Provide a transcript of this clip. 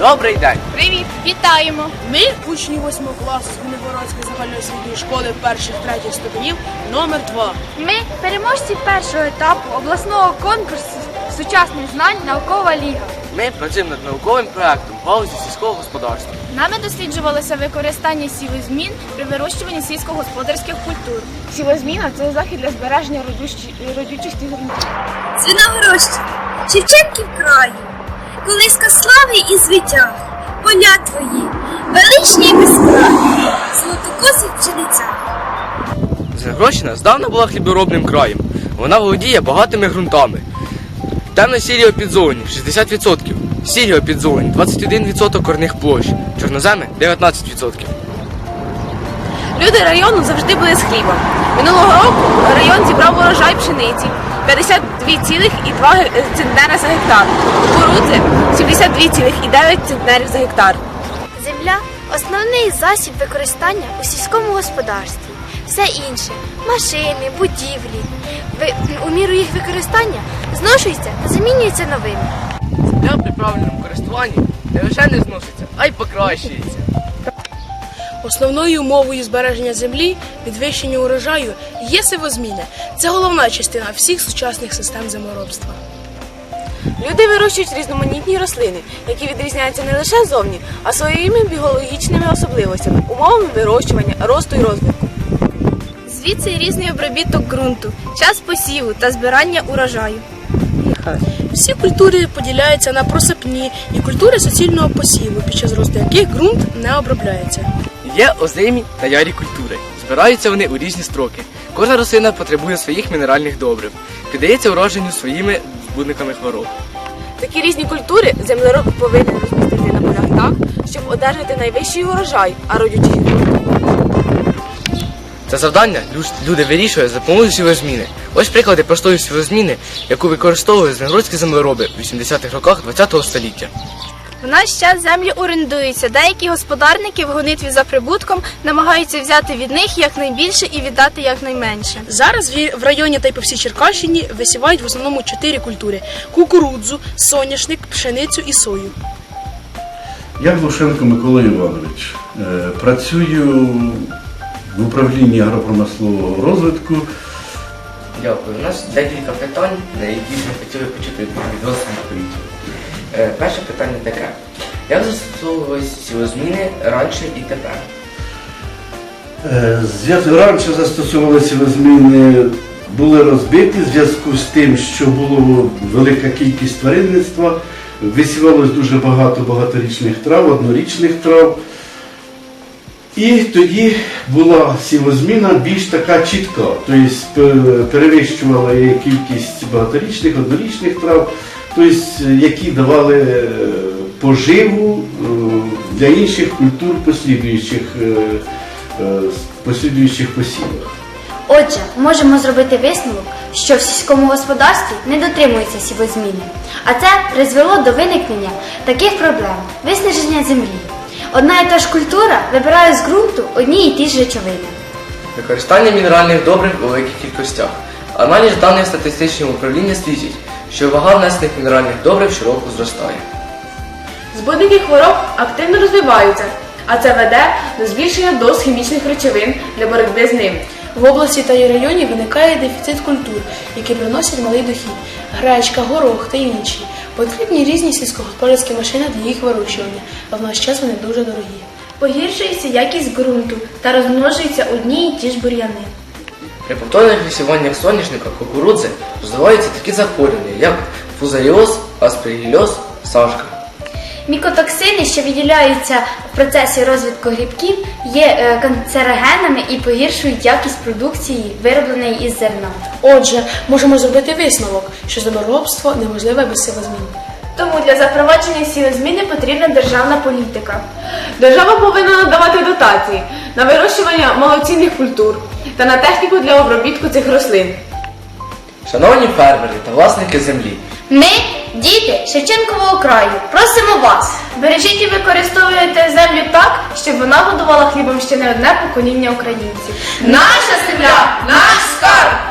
Добрий день! Привіт, вітаємо! Ми, учні 8 класу Звенигородської загальноосвітньої школи перших третіх ступенів номер 2 Ми переможці першого етапу обласного конкурсу сучасних знань наукова ліга. Ми працюємо над науковим проектом в галузі сільського господарства. Нами досліджувалося використання сівозмін при вирощуванні сільськогосподарських культур. Сівозміна це захід для збереження родючості ґрунтів. Звенигородщина, Шевченків краю, колиска слави і звитяг, поля твої, величні і безкраї, золотокосих пшениця. Звенигородщина здавна була хліборобним краєм. Вона володіє багатими ґрунтами. Темно-сірі опідзовані 60%, сірі опідзовані 21% корних площ, чорноземи 19%. Люди району завжди були з хлібом. Минулого року район зібрав урожай пшениці 52,2 ге- центнера за гектар, кукурудзи 72,9 центнерів за гектар. Земля основний засіб використання у сільському господарстві. Все інше машини, будівлі. Ви, у міру їх використання зношується та замінюється новими. Земля при правильному користуванні не лише не зноситься, а й покращується. Основною умовою збереження землі, підвищення урожаю є сивозміни. Це головна частина всіх сучасних систем землеробства. Люди вирощують різноманітні рослини, які відрізняються не лише зовні, а своїми біологічними особливостями, умовами вирощування, росту і розвитку. Звідси різний обробіток ґрунту, час посіву та збирання урожаю. Всі культури поділяються на просипні і культури суцільного посіву, під час росту яких ґрунт не обробляється. Є озимі та ярі культури. Збираються вони у різні строки. Кожна рослина потребує своїх мінеральних добрив, піддається уродженню своїми збудниками хвороб. Такі різні культури землероб повинен розмістити на полях так, щоб одержати найвищий урожай, а ґрунту. Це завдання люди вирішують за допомогою сівозміни. Ось приклади простої сівозміни, яку використовують звенигородські землероби в 80-х роках ХХ століття. В наш час землі орендуються. Деякі господарники в гонитві за прибутком намагаються взяти від них якнайбільше і віддати якнайменше. Зараз в районі та й по всій Черкащині висівають в основному чотири культури: кукурудзу, соняшник, пшеницю і сою. Я Глушенко Микола Іванович. Е, Працюю в управлінні агропромислового розвитку. Дякую. У нас декілька питань, на які ми хотіли почути від вас відповідь. Е, Перше питання таке. Як застосовувалися сівозміни раніше і тепер? Е, Раніше застосовувалися зміни, були розбиті в зв'язку з тим, що була велика кількість тваринництва, висівалось дуже багато багаторічних трав, однорічних трав. І тоді була сівозміна більш така чітка, тобто перевищувала кількість багаторічних, однорічних трав, тобто, які давали е, поживу е, для інших культур послідуючих, послідуючих посівах. Отже, можемо зробити висновок, що в сільському господарстві не дотримуються сівозміни. А це призвело до виникнення таких проблем виснаження землі. Одна і та ж культура вибирає з ґрунту одні і ті ж речовини. Використання мінеральних добрив у великих кількостях. Аналіз даних статистичного управління свідчить, що вага внесених мінеральних добрив щороку зростає. Збудники хвороб активно розвиваються, а це веде до збільшення доз хімічних речовин для боротьби з ними. В області та її районі виникає дефіцит культур, які приносять малий дохід гречка, горох та інші. Потрібні різні сільськогосподарські машини для їх вирощування, а в наш час вони дуже дорогі. Погіршується якість ґрунту та розмножуються одні й ті ж бур'яни. При повторних висіваннях соняшника кукурудзи розвиваються такі захворювання, як фузаріоз, аспергільоз, сашка. Мікотоксини, що виділяються в процесі розвитку грибків, є е, канцерогенами і погіршують якість продукції, виробленої із зерна. Отже, можемо зробити висновок, що землеробство неможливе без силозмін. Тому для запровадження сівозміни потрібна державна політика. Держава повинна надавати дотації на вирощування малоцінних культур та на техніку для обробітку цих рослин. Шановні фермери та власники землі, Ми, діти Шевченкового краю, просимо вас. Бережіть і використовуйте землю так, щоб вона годувала хлібом ще не одне покоління українців. Наша земля, наш скарб!